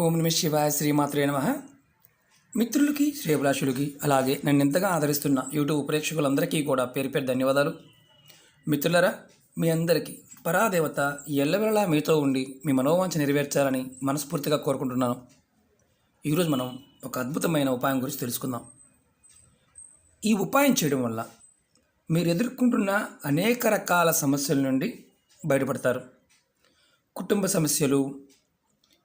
ఓం నమ శివాయ శ్రీమాత్రే నమ. మిత్రులకి శ్రేభిలాషులకి అలాగే నన్ను ఎంతగా ఆదరిస్తున్న యూట్యూబ్ ప్రేక్షకులందరికీ కూడా పేరు పేరు ధన్యవాదాలు. మిత్రులరా మీ అందరికీ పరాదేవత ఎల్లవెల్లలా మీతో ఉండి మీ మనోవాంఛ నెరవేర్చాలని మనస్ఫూర్తిగా కోరుకుంటున్నాను. ఈరోజు మనం ఒక అద్భుతమైన ఉపాయం గురించి తెలుసుకుందాం. ఈ ఉపాయం చేయడం వల్ల మీరు ఎదుర్కొంటున్న అనేక రకాల సమస్యల నుండి బయటపడతారు. కుటుంబ సమస్యలు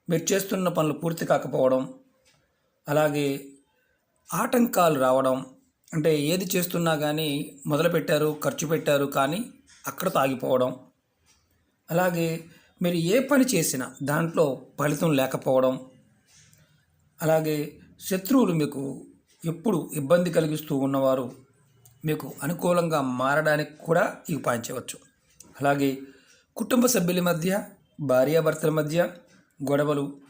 మీరు చేస్తున్న పనులు పూర్తి కాకపోవడం అలాగే ఆటంకాలు రావడం అంటే ఏది చేస్తున్నా కానీ మొదలుపెట్టారు ఖర్చు పెట్టారు కానీ అక్కడ తాగిపోవడం అలాగే మీరు ఏ పని చేసినా దాంట్లో ఫలితం లేకపోవడం అలాగే శత్రువులు మీకు ఎప్పుడు ఇబ్బంది కలిగిస్తూ ఉన్నవారు మీకు అనుకూలంగా మారడానికి కూడా ఇవి పాయించవచ్చు అలాగే కుటుంబ సభ్యుల మధ్య భార్యాభర్తల మధ్య గొడవలు.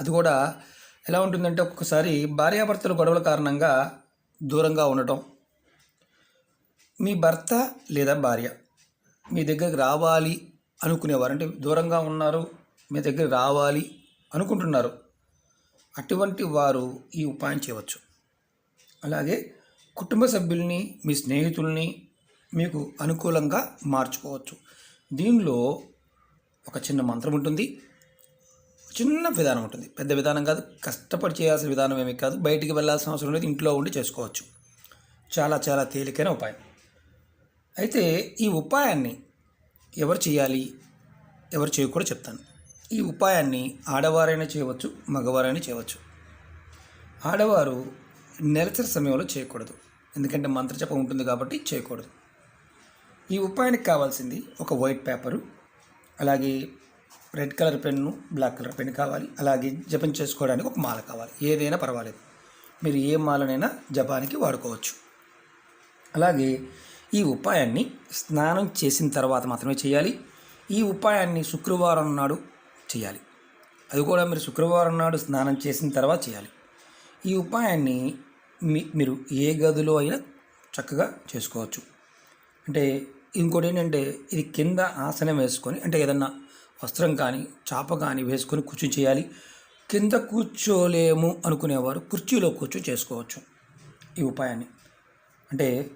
అది కూడా ఎలా ఉంటుందంటే ఒక్కొక్కసారి భార్యాభర్తల గొడవల కారణంగా దూరంగా ఉండటం. మీ భర్త లేదా భార్య మీ దగ్గరికి రావాలి అనుకునేవారు. అంటే దూరంగా ఉన్నారు మీ దగ్గర రావాలి అనుకుంటున్నారు. అటువంటి వారు ఈ ఉపాయం చేయవచ్చు. అలాగే కుటుంబ సభ్యుల్ని మీ స్నేహితుల్ని మీకు అనుకూలంగా మార్చుకోవచ్చు. దీనిలో ఒక చిన్న మంత్రం ఉంటుంది. చిన్న విధానం ఉంటుంది. పెద్ద విధానం కాదు కష్టపడి చేయాల్సిన విధానం ఏమీ కాదు. బయటికి వెళ్ళాల్సిన అవసరం లేదు ఇంట్లో ఉండి చేసుకోవచ్చు. చాలా చాలా తేలికైన ఉపాయం. అయితే ఈ ఉపాయాన్ని ఎవరు చేయాలి? ఎవరు చేయకూడదు చెప్తాను. ఈ ఉపాయాన్ని ఆడవారైనా చేయవచ్చు మగవారైనా చేయవచ్చు. ఆడవారు నెలసరి సమయంలో చేయకూడదు. ఎందుకంటే మంత్రజపం ఉంటుంది కాబట్టి చేయకూడదు. ఈ ఉపాయానికి కావాల్సింది ఒక వైట్ పేపరు అలాగే red colour pen black colour pen కావాలి. అలాగే జపం చేసుకోవడానికి ఒక మాల కావాలి. ఏదైనా పర్వాలేదు. మీరు ఏ మాలనైనా జపానికి వాడుకోవచ్చు. అలాగే ఈ ఉపాయాన్ని స్నానం చేసిన తర్వాత మాత్రమే చేయాలి. ఈ ఉపాయాన్ని శుక్రవారం నాడు చేయాలి. అది కూడా మీరు శుక్రవారం నాడు స్నానం చేసిన తర్వాత చేయాలి. ఈ ఉపాయాన్ని మీ మీరు ఏ గదిలో అయినా చక్కగా చేసుకోవచ్చు. అంటే ఇంకోటి ఏంటంటే ఇది కింద ఆసనం వేసుకొని అంటే ఏదన్నా వస్త్రం కానీ చాప కానీ వేసుకొని కూర్చొని చేయాలి. కింద కూర్చోలేము అనుకునేవారు కుర్చీలో కూర్చో చేసుకోవచ్చు ఈ ఉపాయాన్ని. అంటే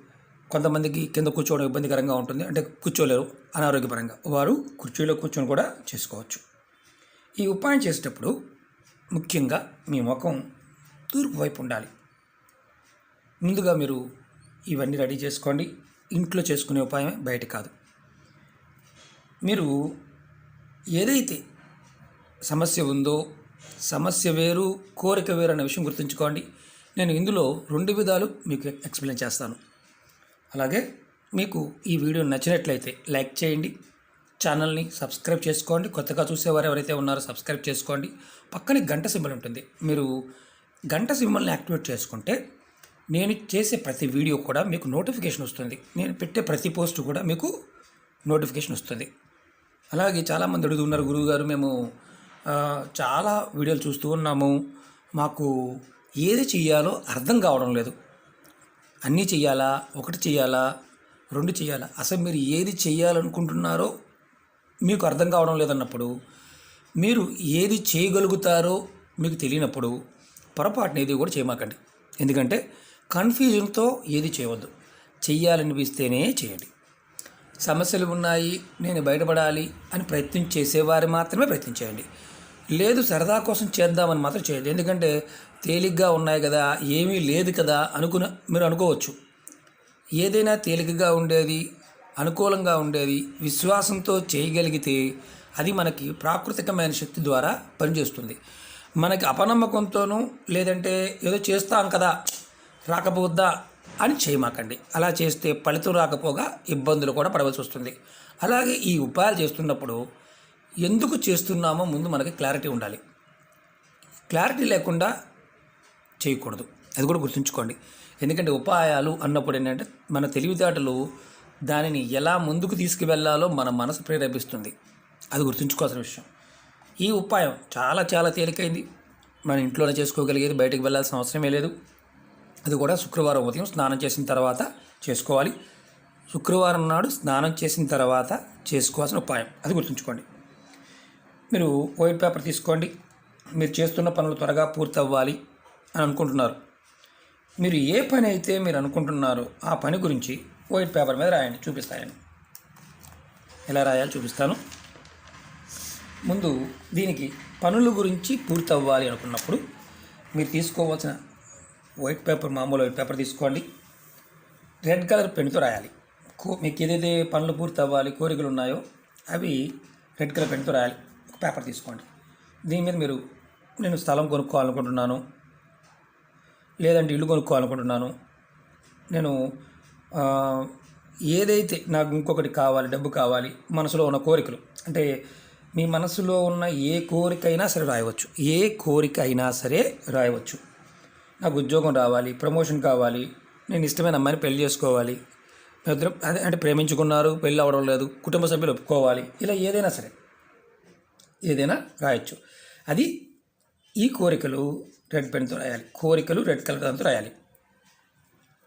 కొంతమందికి కింద కూర్చోవడం ఇబ్బందికరంగా ఉంటుంది. అంటే కూర్చోలేరు అనారోగ్యపరంగా. వారు కుర్చీలో కూర్చొని కూడా చేసుకోవచ్చు. ఈ ఉపాయం చేసేటప్పుడు ముఖ్యంగా మీ ముఖం తూర్పు వైపు ఉండాలి. ముందుగా మీరు ఇవన్నీ రెడీ చేసుకోండి. ఇంట్లో చేసుకునే ఉపాయమే బయట కాదు. మీరు ఏదైతే సమస్య ఉందో సమస్య వేరు కోరిక వేరు అనే విషయం గుర్తుంచుకోండి. నేను ఇందులో రెండు విధాలు మీకు ఎక్స్ప్లెయిన్ చేస్తాను. అలాగే మీకు ఈ వీడియో నచ్చినట్లయితే లైక్ చేయండి. ఛానల్ని సబ్స్క్రైబ్ చేసుకోండి. కొత్తగా చూసేవారు ఎవరైతే ఉన్నారో సబ్స్క్రైబ్ చేసుకోండి. పక్కనే గంట సింబల్ ఉంటుంది. మీరు గంట సింబల్ని యాక్టివేట్ చేసుకుంటే నేను చేసే ప్రతి వీడియో కూడా మీకు నోటిఫికేషన్ వస్తుంది. నేను పెట్టే ప్రతి పోస్ట్ కూడా మీకు నోటిఫికేషన్ వస్తుంది. అలాగే చాలామంది అడుగుతున్నారు గురువుగారు మేము చాలా వీడియోలు చూస్తూ ఉన్నాము. మాకు ఏది చెయ్యాలో అర్థం కావడం లేదు. అన్నీ చెయ్యాలా? ఒకటి చెయ్యాలా? రెండు చేయాలా అసలు మీరు ఏది చేయాలనుకుంటున్నారో మీకు అర్థం కావడం లేదన్నప్పుడు మీరు ఏది చేయగలుగుతారో మీకు తెలియనప్పుడు పొరపాటున ఏది కూడా చేయమాకండి. ఎందుకంటే కన్ఫ్యూజన్తో ఏది చేయవద్దు. చెయ్యాలనిపిస్తేనే చేయండి. సమస్యలు ఉన్నాయి నేను బయటపడాలి అని ప్రయత్నం చేసేవారు మాత్రమే ప్రయత్నం చేయండి. లేదు సరదా కోసం చేద్దామని మాత్రం చేయండి. ఎందుకంటే తేలిగ్గా ఉన్నాయి కదా ఏమీ లేదు కదా అనుకున్న మీరు అనుకోవచ్చు. ఏదైనా తేలికగా ఉండేది అనుకూలంగా ఉండేది విశ్వాసంతో చేయగలిగితే అది మనకి ప్రాకృతికమైన శక్తి ద్వారా పనిచేస్తుంది. మనకి అపనమ్మకంతోనూ లేదంటే ఏదో చేస్తాం కదా రాకపోద్దా అని చేయమాకండి. అలా చేస్తే ఫలితం రాకపోగా ఇబ్బందులు కూడా పడవలసి వస్తుంది. అలాగే ఈ ఉపాయాలు చేస్తున్నప్పుడు ఎందుకు చేస్తున్నామో ముందు మనకి క్లారిటీ ఉండాలి. క్లారిటీ లేకుండా చేయకూడదు. అది కూడా గుర్తుంచుకోండి. ఎందుకంటే ఉపాయాలు అన్నప్పుడు ఏంటంటే మన తెలివితేటలు దానిని ఎలా ముందుకు తీసుకువెళ్ళాలో మన మనసు ప్రేరేపిస్తుంది. అది గుర్తుంచుకోవాల్సిన విషయం. ఈ ఉపాయం చాలా చాలా తేలికైంది. మన ఇంట్లోనే చేసుకోగలిగేది బయటకు వెళ్ళాల్సిన అవసరమే లేదు. అది కూడా శుక్రవారం ఉదయం స్నానం చేసిన తర్వాత చేసుకోవాలి. శుక్రవారం నాడు స్నానం చేసిన తర్వాత చేసుకోవాల్సిన ఉపాయం అది గుర్తుంచుకోండి. మీరు వైట్ పేపర్ తీసుకోండి. మీరు చేస్తున్న పనులు త్వరగా పూర్తి అవ్వాలి అని అనుకుంటున్నారు. మీరు ఏ పని అయితే మీరు అనుకుంటున్నారో ఆ పని గురించి వైట్ పేపర్ మీద రాయండి చూపిస్తాయని ఎలా రాయాలి చూపిస్తాను. ముందు దీనికి పనుల గురించి పూర్తి అవ్వాలి అనుకున్నప్పుడు మీరు తీసుకోవాల్సిన వైట్ పేపర్ మామూలు వైట్ పేపర్ తీసుకోండి. రెడ్ కలర్ పెన్తో రాయాలి. కో మీకు ఏదైతే పనులు పూర్తి అవ్వాలి కోరికలు ఉన్నాయో అవి రెడ్ కలర్ పెన్తో రాయాలి. ఒక పేపర్ తీసుకోండి. దీని మీద మీరు నేను స్థలం కొనుక్కోవాలనుకుంటున్నాను. లేదంటే ఇల్లు కొనుక్కోవాలనుకుంటున్నాను. నేను ఏదైతే నాకు ఇంకొకటి కావాలి డబ్బు కావాలి మనసులో ఉన్న కోరికలు అంటే మీ మనసులో ఉన్న ఏ కోరిక అయినా సరే రాయవచ్చు. ఏ కోరిక అయినా సరే రాయవచ్చు. నాకు ఉద్యోగం రావాలి ప్రమోషన్ కావాలి నేను ఇష్టమైన అమ్మాయిని పెళ్ళి చేసుకోవాలి. ఇద్దరు అదే అంటే ప్రేమించుకున్నారు పెళ్ళి అవ్వడం లేదు కుటుంబ సభ్యులు ఒప్పుకోవాలి ఇలా ఏదైనా సరే. ఏదైనా రాయొచ్చు. అది ఈ కోరికలు రెడ్ పెన్తో రాయాలి. కోరికలు రెడ్ కలర్ దాంతో రాయాలి.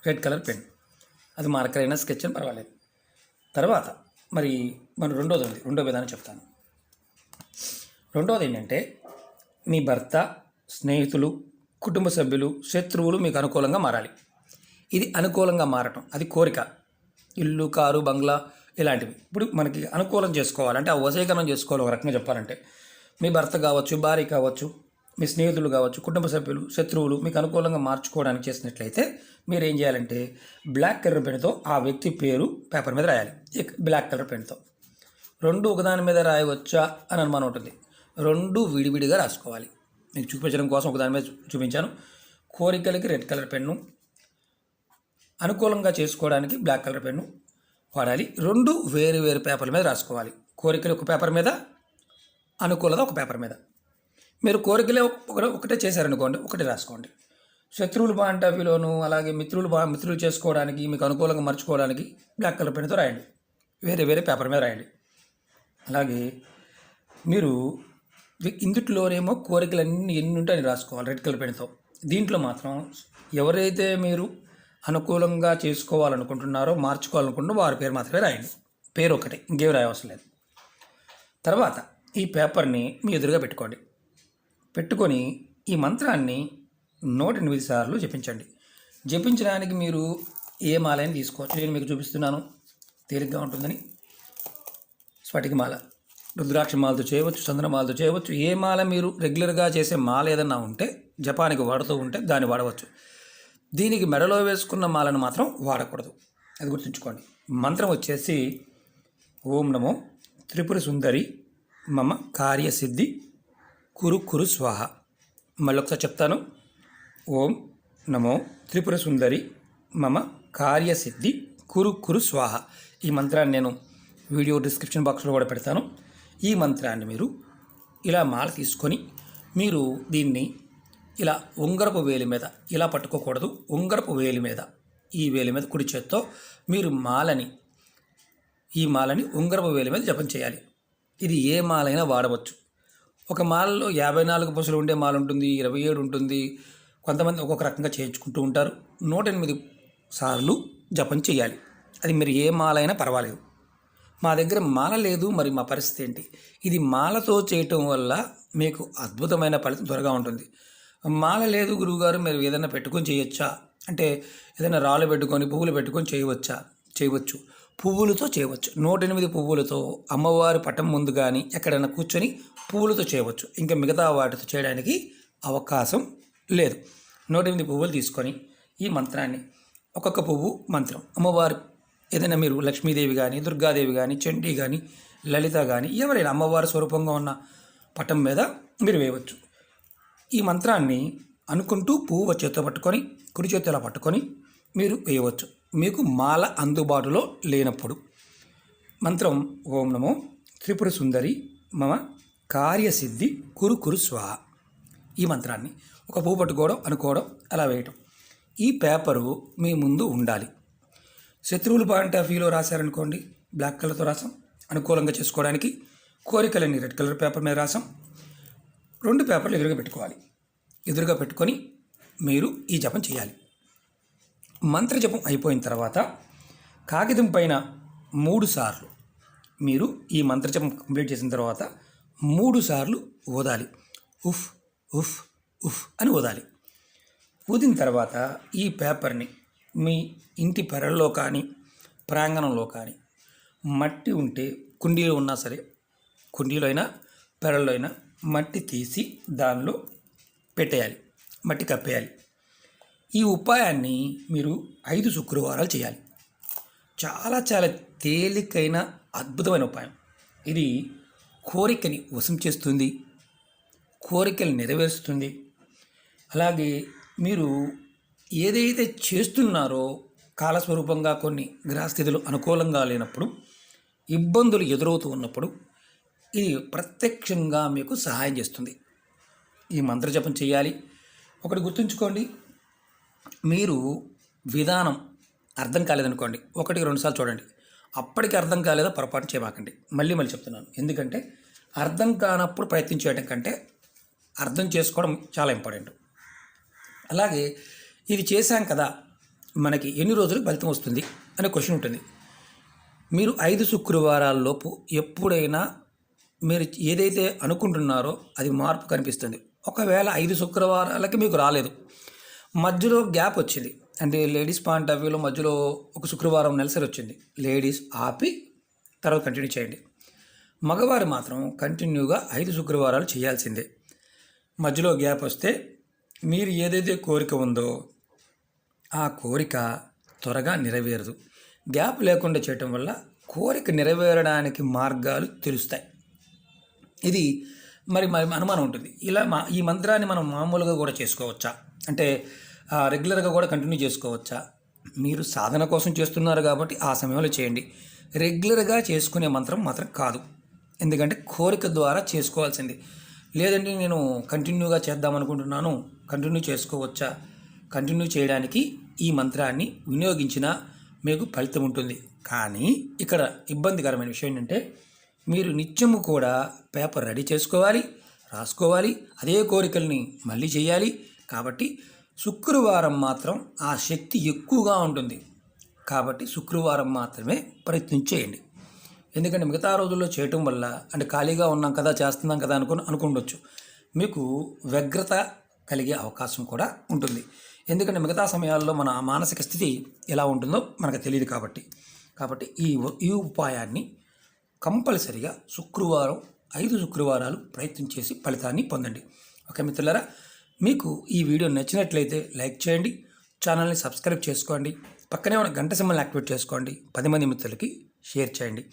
Red colour pen. అది మార్కర్ అయినా స్కెచ్ అని పర్వాలేదు. తర్వాత మరి మన రెండోది ఉంది. రెండో విధానం చెప్తాను. రెండోది ఏంటంటే మీ భర్త స్నేహితులు కుటుంబ సభ్యులు శత్రువులు మీకు అనుకూలంగా మారాలి. ఇది అనుకూలంగా మారటం అది కోరిక. ఇల్లు కారు బంగ్లా ఇలాంటివి. ఇప్పుడు మనకి అనుకూలం చేసుకోవాలంటే ఆ వశీకరణం చేసుకోవాలి ఒక రకంగా చెప్పాలంటే. మీ భర్త కావచ్చు భార్య కావచ్చు మీ స్నేహితులు కావచ్చు కుటుంబ సభ్యులు శత్రువులు మీకు అనుకూలంగా మార్చుకోవడానికి చేసినట్లయితే మీరు ఏం చేయాలంటే బ్లాక్ కలర్ పెన్తో ఆ వ్యక్తి పేరు పేపర్ మీద రాయాలి. బ్లాక్ కలర్ పెన్తో రెండు ఒకదాని మీద రాయవచ్చా అని అనుమానం ఉంటుంది. రెండు విడివిడిగా రాసుకోవాలి. మీకు చూపించడం కోసం ఒకదాని మీద చూపించాను. కోరికలకి రెడ్ కలర్ పెన్ను. అనుకూలంగా చేసుకోవడానికి బ్లాక్ కలర్ పెన్ను వాడాలి. రెండు వేరు వేరు పేపర్ల మీద రాసుకోవాలి. కోరికలు ఒక పేపర్ మీద అనుకూలత ఒక పేపర్ మీద. మీరు కోరికలే ఒకటే చేశారనుకోండి ఒకటి రాసుకోండి. శత్రువులు బాంటవిలోను అలాగే మిత్రులు బా మిత్రులు చేసుకోవడానికి మీకు అనుకూలంగా మర్చుకోవడానికి బ్లాక్ కలర్ పెన్తో రాయండి. వేరే వేరే పేపర్ మీద రాయండి. అలాగే మీరు వి- ఇందుట్లోనేమో కోరికలన్నీ ఎన్ని ఉంటాయని రాసుకోవాలి రెడ్ కలర్ పెన్తో దీంట్లో మాత్రం ఎవరైతే మీరు అనుకూలంగా చేసుకోవాలనుకుంటున్నారో మార్చుకోవాలనుకుంటున్నారో వారి పేరు మాత్రమే రాయండి. పేరు ఒకటే ఇంకేం రాయవసరం లేదు. తర్వాత ఈ పేపర్ని మీ ఎదురుగా పెట్టుకోండి. పెట్టుకొని ఈ మంత్రాన్ని నూట ఎనిమిది సార్లు జపించండి. జపించడానికి మీరు ఏ మాలని తీసుకోవచ్చు. నేను మీకు చూపిస్తున్నాను. తేలిగ్గా ఉంటుందని. స్ఫటిక మాల రుద్రాక్ష మాలతో చేయవచ్చు చంద్రమాలతో చేయవచ్చు. ఏ మాల మీరు రెగ్యులర్గా చేసే మాల ఏదన్నా ఉంటే జపానికి వాడుతూ ఉంటే దాన్ని వాడవచ్చు. దీనికి మెడలో వేసుకున్న మాలను మాత్రం వాడకూడదు. అది గుర్తుంచుకోండి. మంత్రం వచ్చేసి ఓం నమో త్రిపుర సుందరి మమ కార్యసిద్ధి కురు కురు స్వాహ. మళ్ళీ ఒకసారి చెప్తాను. ఓం నమో త్రిపుర సుందరి మమ కార్యసిద్ధి కురు కురు స్వాహ. ఈ మంత్రాన్ని నేను వీడియో డిస్క్రిప్షన్ బాక్స్లో కూడా పెడతాను. ఈ మంత్రాన్ని మీరు ఇలా మాల తీసుకొని మీరు దీన్ని ఇలా ఉంగరపు వేలి మీద ఇలా పట్టుకోకూడదు. ఉంగరపు వేలి మీద ఈ వేలి మీద కుడి చేత్తో మీరు మాలని ఈ మాలని ఉంగరపు వేలి మీద జపం చేయాలి. ఇది ఏ మాలైనా వాడవచ్చు. ఒక మాలలో యాభై నాలుగు పసులు ఉండే మాల ఉంటుంది ఇరవై ఏడు ఉంటుంది. కొంతమంది ఒక్కొక్క రకంగా చేయించుకుంటూ ఉంటారు. నూట ఎనిమిది సార్లు జపం చేయాలి. అది మీరు ఏ మాలైనా పర్వాలేదు. మా దగ్గర మాల లేదు మరి మా పరిస్థితి ఏంటి? ఇది మాలతో చేయటం వల్ల మీకు అద్భుతమైన ఫలితం త్వరగా ఉంటుంది. మాల లేదు గురువుగారు మీరు ఏదైనా పెట్టుకొని చేయొచ్చా? అంటే ఏదైనా రాళ్ళు పెట్టుకొని పువ్వులు పెట్టుకొని చేయవచ్చా? చేయవచ్చు. పువ్వులతో చేయవచ్చు. నూట ఎనిమిది పువ్వులతో అమ్మవారి పటం ముందు కానీ ఎక్కడైనా కూర్చొని పువ్వులతో చేయవచ్చు. ఇంకా మిగతా వాటితో చేయడానికి అవకాశం లేదు. నూట ఎనిమిది పువ్వులు తీసుకొని ఈ మంత్రాన్ని ఒక్కొక్క పువ్వు మంత్రం. అమ్మవారి ఏదైనా మీరు లక్ష్మీదేవి కానీ దుర్గాదేవి కానీ చండీ కానీ లలిత కానీ ఎవరైనా అమ్మవారి స్వరూపంగా ఉన్న పటం మీద మీరు వేయవచ్చు. ఈ మంత్రాన్ని అనుకుంటూ పువ్వు చేతితో పట్టుకొని కుడి చేతిలో పట్టుకొని మీరు వేయవచ్చు. మీకు మాల అందుబాటులో లేనప్పుడు. మంత్రం ఓం నమో త్రిపుర సుందరి మమ కార్యసిద్ధి కురు కురు స్వా. ఈ మంత్రాన్ని ఒక పువ్వు పట్టుకోవడం అనుకోవడం అలా వేయటం. ఈ పేపరు మీ ముందు ఉండాలి. శత్రువులు పాయింట్ ఆఫ్ వ్యూలో రాశారనుకోండి బ్లాక్ కలర్తో రాసాం అనుకూలంగా చేసుకోవడానికి కోరికలని రెడ్ కలర్ పేపర్ మీద రాసాం రెండు పేపర్లు ఎదురుగా పెట్టుకోవాలి. ఎదురుగా పెట్టుకొని మీరు ఈ జపం చేయాలి. మంత్ర జపం అయిపోయిన తర్వాత కాగితం పైన మూడు సార్లు మీరు ఈ మంత్ర జపం కంప్లీట్ చేసిన తర్వాత మూడు సార్లు ఓదాలి. ఉఫ్ ఉఫ్ ఉఫ్ అని ఊదాలి ఊదిన తర్వాత ఈ పేపర్ని మీ ఇంటి పెరల్లో కానీ ప్రాంగణంలో కానీ మట్టి ఉంటే కుండీలో ఉన్నా సరే కుండీలో అయినా పెరల్లో అయినా మట్టి తీసి దానిలో పెట్టేయాలి. మట్టి కప్పేయాలి. ఈ ఉపాయాన్ని మీరు ఐదు శుక్రవారాలు చేయాలి. చాలా చాలా తేలికైన అద్భుతమైన ఉపాయం. ఇది కోరికని వశం చేస్తుంది కోరికలు నెరవేరుస్తుంది. అలాగే మీరు ఏదైతే చేస్తున్నారో కాలస్వరూపంగా కొన్ని గ్రహస్థితులు అనుకూలంగా లేనప్పుడు ఇబ్బందులు ఎదురవుతూ ఉన్నప్పుడు ఇది ప్రత్యక్షంగా మీకు సహాయం చేస్తుంది. ఈ మంత్రజపం చేయాలి. ఒకటి గుర్తుంచుకోండి. మీరు విధానం అర్థం కాలేదనుకోండి. ఒకటి రెండుసార్లు చూడండి. అప్పటికి అర్థం కాలేదో పొరపాటు చేయమాకండి మళ్ళీ మళ్ళీ చెప్తున్నాను. ఎందుకంటే అర్థం కానప్పుడు ప్రయత్నం చేయడం కంటే అర్థం చేసుకోవడం చాలా ఇంపార్టెంట్. అలాగే ఇది చేశాం కదా మనకి ఎన్ని రోజులకు ఫలితం వస్తుంది అనే క్వశ్చన్ ఉంటుంది. మీరు ఐదు శుక్రవారాల్లోపు ఎప్పుడైనా మీరు ఏదైతే అనుకుంటున్నారో అది మార్పు కనిపిస్తుంది. ఒకవేళ ఐదు శుక్రవారాలకి మీకు రాలేదు మధ్యలో గ్యాప్ వచ్చింది. అంటే లేడీస్ పాయింట్ ఆఫ్ వ్యూలో మధ్యలో ఒక శుక్రవారం నెలసరి వచ్చింది. లేడీస్ ఆపి తర్వాత కంటిన్యూ చేయండి. మగవారు మాత్రం కంటిన్యూగా ఐదు శుక్రవారాలు చేయాల్సిందే. మధ్యలో గ్యాప్ వస్తే మీరు ఏదైతే కోరిక ఉందో ఆ కోరిక త్వరగా నెరవేరదు. గ్యాప్ లేకుండా చేయటం వల్ల కోరిక నెరవేరడానికి మార్గాలు తెలుస్తాయి. ఇది మరి మరి అనుమానం ఉంటుంది. ఇలా మా ఈ మంత్రాన్ని మనం మామూలుగా కూడా చేసుకోవచ్చా? అంటే రెగ్యులర్గా కూడా కంటిన్యూ చేసుకోవచ్చా? మీరు సాధన కోసం చేస్తున్నారు కాబట్టి ఆ సమయంలో చేయండి. రెగ్యులర్గా చేసుకునే మంత్రం మాత్రం కాదు. ఎందుకంటే కోరిక ద్వారా చేసుకోవాల్సింది. లేదంటే నేను కంటిన్యూగా చేద్దాం అనుకుంటున్నాను కంటిన్యూ చేసుకోవచ్చా? కంటిన్యూ చేయడానికి ఈ మంత్రాన్ని వినియోగించినా మీకు ఫలితం ఉంటుంది. కానీ ఇక్కడ ఇబ్బందికరమైన విషయం ఏంటంటే మీరు నిత్యము కూడా పేపర్ రెడీ చేసుకోవాలి రాసుకోవాలి అదే కోరికల్ని మళ్ళీ చేయాలి. కాబట్టి శుక్రవారం మాత్రం ఆ శక్తి ఎక్కువగా ఉంటుంది. కాబట్టి శుక్రవారం మాత్రమే ప్రయత్నం చేయండి. ఎందుకంటే మిగతా రోజుల్లో చేయటం వల్ల అంటే ఖాళీగా ఉన్నాం కదా చేస్తున్నాం కదా అనుకుని అనుకుండొచ్చు. మీకు వ్యగ్రత కలిగే అవకాశం కూడా ఉంటుంది. ఎందుకంటే మిగతా సమయాల్లో మన మానసిక స్థితి ఎలా ఉంటుందో మనకు తెలియదు కాబట్టి. కాబట్టి ఈ ఈ ఉపాయాన్ని కంపల్సరిగా శుక్రవారం ఐదు శుక్రవారాలు ప్రయత్నం చేసి ఫలితాన్ని పొందండి. ఓకే మిత్రులారా మీకు ఈ వీడియో నచ్చినట్లయితే లైక్ చేయండి ఛానల్ని సబ్స్క్రైబ్ చేసుకోండి పక్కనే ఉన్న గంట సింబల్ని యాక్టివేట్ చేసుకోండి పది మంది మిత్రులకి షేర్ చేయండి.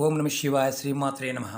ఓం నమ శివాయ శ్రీమాత్రే నమః.